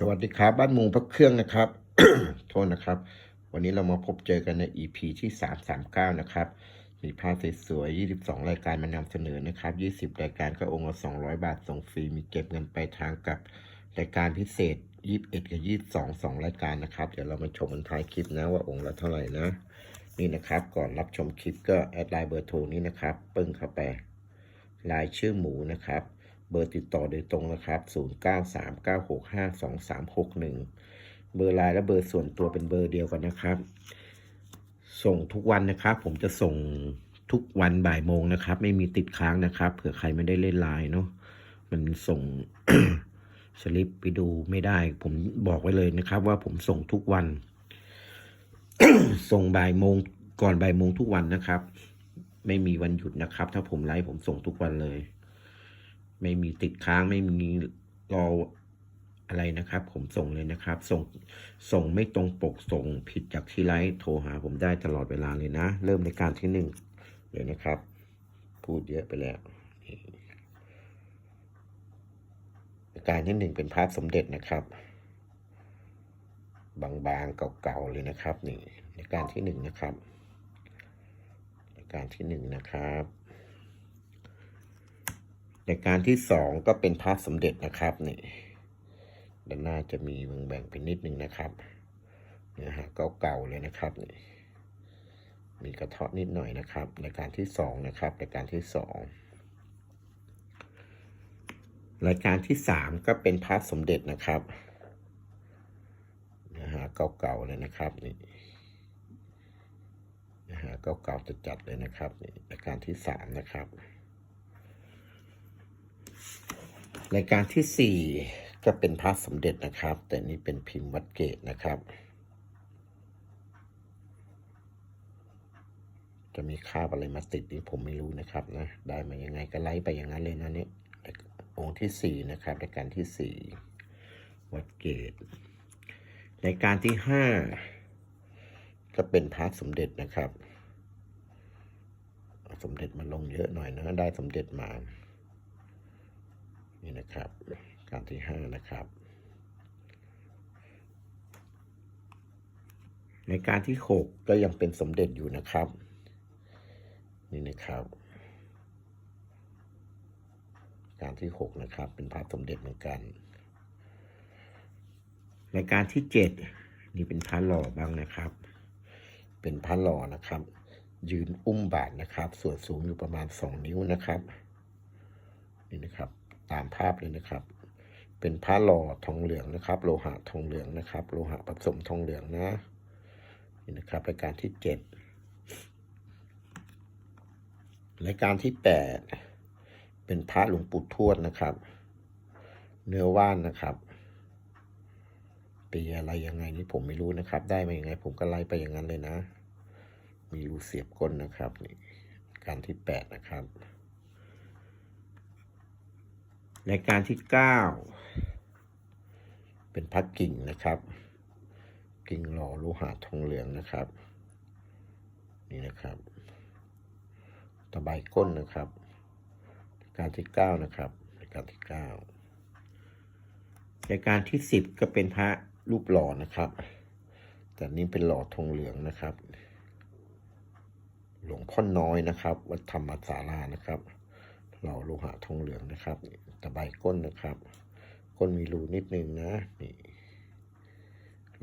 สวัสดีครับ บ้านมุงพระเครื่องนะครับ โทษนะครับ วันนี้เรามาพบเจอกันใน EP ที่ 339 นะครับ มีภาพสวยๆ22 รายการมานำเสนอนะครับ 20 รายการก็องค์ละ 200 บาทส่งฟรี มีเก็บเงินไปลายทางกับรายการพิเศษ 21 กับ 22 2 รายการนะครับ เดี๋ยวเรามาชมกันท้ายคลิปนะว่าองค์ละเท่าไหร่นะ นี่นะครับ ก่อนรับชมคลิปก็แอดไลน์เบอร์โทรนี้นะครับ ปึ้งเข้าไปรายชื่อหมูนะครับ เบอร์ติดต่อโดยตรงนะครับ 0939652361 เบอร์ไลน์และเบอร์ส่วนตัวเป็นเบอร์เดียวกันนะครับ ส่งทุกวันนะครับ ผมจะส่งทุกวันบ่ายโมงนะครับ ไม่มีติดค้างนะครับ เผื่อใครไม่ได้เล่นไลน์เนาะมันส่งสลิปไปดูไม่ได้ ผมบอกไว้เลยนะครับ ว่าผมส่งทุกวัน ส่งบ่ายโมงก่อนบ่ายโมงทุกวันนะครับ ไม่มีวันหยุดนะครับ ถ้าผมไลฟ์ผมส่งทุกวันเลย ไม่มีติดค้างไม่มีรออะไรนะครับ ผมส่งเลยนะครับ ส่งส่งไม่ตรงปกส่งผิดจากที่ไลฟ์โทรหาผมได้ตลอดเวลาเลยนะ เริ่มในการที่หนึ่งเลยนะครับ พูดเยอะไปแล้วนี่รายการที่หนึ่งเป็นภาพสมเด็จนะครับ บางๆเก่าๆเลยนะครับ นี่ในการที่หนึ่งนะครับ ในการที่หนึ่งนะครับ ในการที่สองก็เป็นพระสมเด็จนะครับนี่ด้านหน้าจะมีแบ่งแบ่งเป็นนิดนึงนะครับเนื้อหาเก่าๆเลยนะครับนี่มีกระเทาะนิดหน่อยนะครับ ในการที่สองนะครับ ในการที่สองรายการที่สามก็เป็นพระสมเด็จนะครับเนื้อหาเก่าๆเลยนะครับนี่นื้อหาเก่าๆจะจัดเลยนะครับนี่รายการที่สามนะครับ รายการที่สี่ก็เป็นพระสมเด็จนะครับ แต่นี่เป็นพิมพ์วัดเกตนะครับ จะมีคาบอะไรมาติดนี่ผมไม่รู้นะครับนะได้มายังไงก็ไล่ไปอย่างนั้นเลยนะเนี่ยองค์ที่สี่นะครับรายการที่สี่วัดเกตรายการที่ห้าก็เป็นพระสมเด็จนะครับ สมเด็จมาลงเยอะหน่อยนะได้สมเด็จมา นี่นะครับ การที่ห้านะครับ ในการที่หกก็ยังเป็นสมเด็จอยู่นะครับ นี่นะครับ การที่หกนะครับ เป็นพระสมเด็จเหมือนกันรายการที่เจ็ดนี่เป็นพระหล่อบ้างนะครับ เป็นพระหล่อนะครับ ยืนอุ้มบาทนะครับ ส่วนสูงอยู่ประมาณสองนิ้วนะครับ นี่นะครับ ตามภาพเลยนะครับ เป็นผ้าหล่อทองเหลืองนะครับ โลหะทองเหลืองนะครับ โลหะผสมทองเหลืองนะนี่นะครับรายการที่เจ็ดรายการที่แปดเป็นพระหลวงปู่ทวดนะครับ เนื้อว่านนะครับปีอะไรยังไงนี่ผมไม่รู้นะครับ ได้มายังไง ผมก็ไล่ไปอย่างนั้นเลยนะ มีรูเสียบก้นนะครับนี่การที่แปดนะครับ ในการที่เก้าเป็นพัดกิ่งนะครับ กิ่งหล่อโลหะทองเหลืองนะครับ นี่นะครับตะไบก้นนะครับในการที่เก้านะครับในการที่เก้าในการที่สิบก็เป็นพระรูปหล่อนะครับ แต่นี้เป็นหล่อทองเหลืองนะครับ หลวงพ่อน้อยนะครับ วัดธรรมศาลานะครับ หล่อโลหะทองเหลืองนะครับตะไบก้นนะครับ ก้นมีรูนิดนึงนะนี่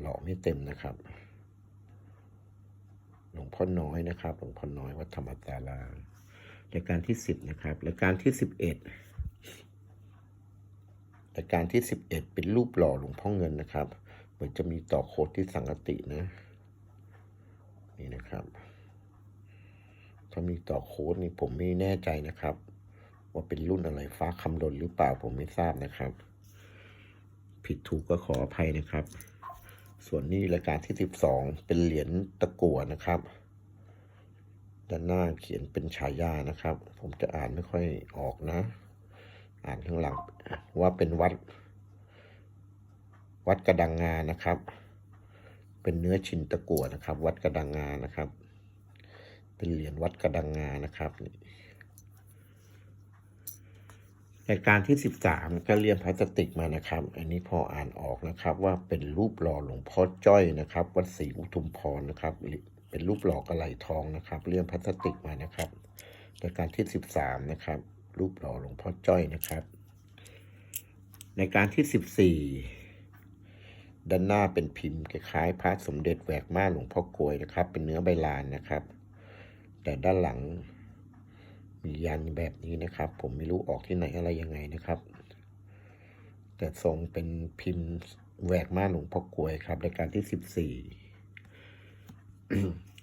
หล่อไม่เต็มนะครับหลวงพ่อน้อยนะครับหลวงพ่อน้อยวัดธรรมศาลารายการที่สิบนะครับรายการที่สิบเอ็ดรายการที่สิบเอ็ดเป็นรูปหล่อหลวงพ่อเงินนะครับ เหมือนจะมีต่อโคดที่สังกตินะ นี่นะครับถ้ามีต่อโค้ดนี่ผมไม่แน่ใจนะครับ ว่าเป็นรุ่นอะไรฟ้าคำลนหรือเปล่าผมไม่ทราบนะครับ ผิดถูกก็ขออภัยนะครับ ส่วนนี้รายการที่สิบสองเป็นเหรียญตะกั่วนะครับ ด้านหน้าเขียนเป็นฉายานะครับ ผมจะอ่านไม่ค่อยออกนะ อ่านข้างหลังว่าเป็นวัด วัดกระดังงานะครับ เป็นเนื้อชินตะกั่วนะครับ วัดกระดังงานะครับ เป็นเหรียญวัดกระดังงานะครับนี่ รายการที่สิบสามก็เรียมพลาสติกมานะครับ อันนี้พออ่านออกนะครับว่าเป็นรูปหล่อหลวงพ่อจ้อยนะครับ วัดศรีอุทุมพรนะครับ เป็นรูปหล่อกระไหลทองนะครับ เรียมพลาสติกมานะครับรายการที่สิบสามนะครับ รูปหล่อหลวงพ่อจ้อยนะครับ ในการที่สิบสี่ด้านหน้าเป็นพิมพ์คล้ายๆพระสมเด็จแหวกม่าหลวงพ่อกลวยนะครับ เป็นเนื้อใบลานนะครับ แต่ด้านหลัง ยันแบบนี้นะครับ ผมไม่รู้ออกที่ไหนอะไรยังไงนะครับ แต่ทรงเป็นพิมพ์แหวกม่าหลวงพ่อกลวยครับรายการที่สิบสี่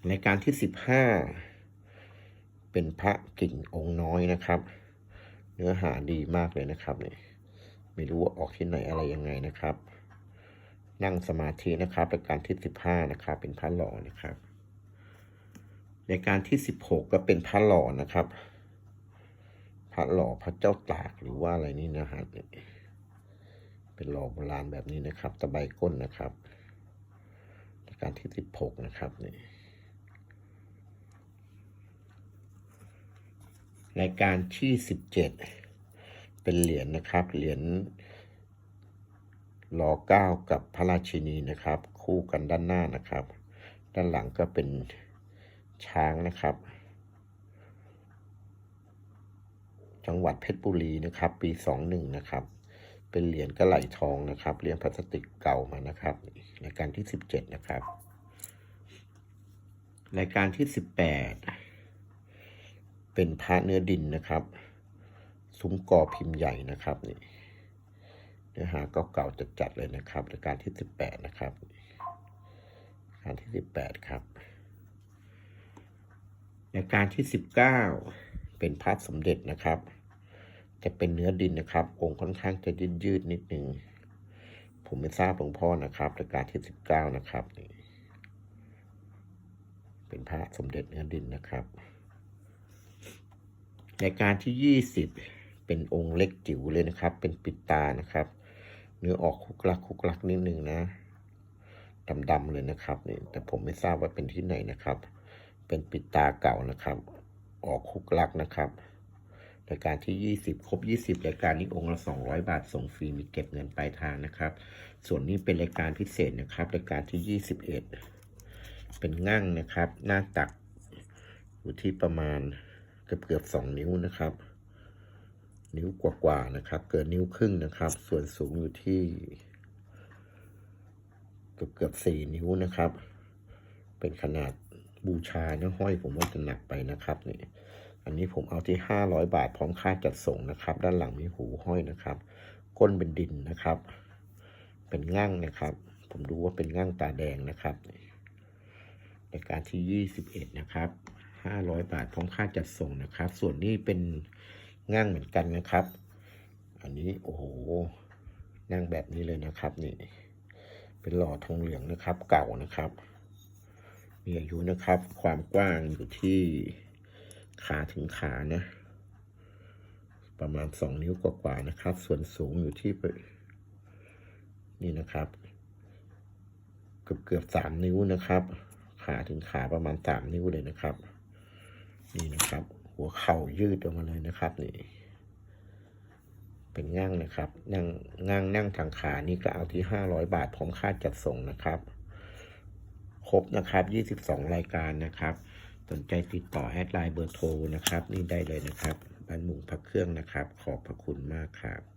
รายการที่สิบห้าเป็นพระกิ่งองค์น้อยนะครับ เนื้อหาดีมากเลยนะครับเนี่ยไม่รู้ว่าออกที่ไหนอะไรยังไงนะครับ นั่งสมาธินะครับรายการที่สิบห้านะครับ เป็นพระหล่อนะครับรายการที่สิบหกก็เป็นพระหล่อนะครับ ระหล่อพระเจ้าตากหรือว่าอะไรนี่นะฮะเป็นหล่อโบราณแบบนี้นะครับ ตะไบก้นนะครับราการที่สิบหกนะครับนี่รายการที่สิบเจ็ดเป็นเหรียญนะครับ เหรียญรอเก้ากับพระราชินีนะครับ คู่กันด้านหน้านะครับ ด้านหลังก็เป็นช้างนะครับ จังหวัดเพชรบุรีนะครับ ปีสองหนึ่งนะครับ เป็นเหรียญกระไหลทองนะครับเหรียญพลาสติกเก่ามานะครับรายการที่สิบเจ็ดนะครับ รายการที่สิบแปดเป็นพระเนื้อดินนะครับซุ้มกอพิมพ์ใหญ่นะครับนี่เนื้อหาเก่าๆจัดๆเลยนะครับรายการที่สิบแปดนะครับรายการที่สิบแปดครับรายการที่สิบ เป็นพระสมเด็จนะครับ จะเป็นเนื้อดินนะครับ องค์ค่อนข้างจะยืดยืดนิดนึงผมไม่ทราบหลวงพ่อนะครับรายการที่สิบเก้านะครับเป็นพระสมเด็จเนื้อดินนะครับรายการที่ยี่สิบเป็นองค์เล็กจิ๋วเลยนะครับ เป็นปิดตานะครับ เนื้อออกคุกลักคุกลักนิดนึงนะดำๆเลยนะครับนี่แต่ผมไม่ทราบว่าเป็นที่ไหนนะครับ เป็นปิดตาเก่านะครับ ออกคุกลักนะครับรายการที่ 20 ครบ 20 รายการนี้องค์ละ 200 บาทส่งฟรีมีเก็บเงินปลายทางนะครับ ส่วนนี้เป็นรายการพิเศษนะครับรายการที่ 21 เป็นง่างนะครับ หน้าตักอยู่ที่ประมาณเกือบเกือบ2นิ้วนะครับ นิ้วกว่าๆนะครับ เกินนิ้วครึ่งนะครับ ส่วนสูงอยู่ที่ เกือบเกือบ4นิ้วนะครับ เป็นขนาด บูชานะห้อยผมว่าจะหนักไปนะครับนี่อันนี้ผมเอาที่ 500 บาทพร้อมค่าจัดส่งนะครับ ด้านหลังมีหูห้อยนะครับ ก้นเป็นดินนะครับ เป็นง่างนะครับ ผมดูว่าเป็นง่างตาแดงนะครับรายการที่ 21 นะครับ 500 บาทพร้อมค่าจัดส่งนะครับ ส่วนนี้เป็นง่างเหมือนกันนะครับ อันนี้โอ้โหนั่งแบบนี้เลยนะครับนี่ เป็นหล่อทองเหลืองนะครับ เก่านะครับ มีอายุนะครับ ความกว้างอยู่ที่ขาถึงขานะประมาณสองนิ้วกว่าๆนะครับ ส่วนสูงอยู่ที่นี่นะครับ เกือบเกือบสามนิ้วนะครับ ขาถึงขาประมาณสามนิ้วเลยนะครับ นี่นะครับ หัวเข่ายืดออกมาเลยนะครับนี่เป็นง่างนะครับนั่งง่างนั่งทางขานี่ก็เอาที่ห้าร้อยบาทพร้อมค่าจัดส่งนะครับ ครบนะครับ 22 รายการนะครับ สนใจติดต่อแอดไลน์เบอร์โทรนะครับ นี่ได้เลยนะครับบ้านหมุงพักเครื่องนะครับ ขอบพระคุณมากครับ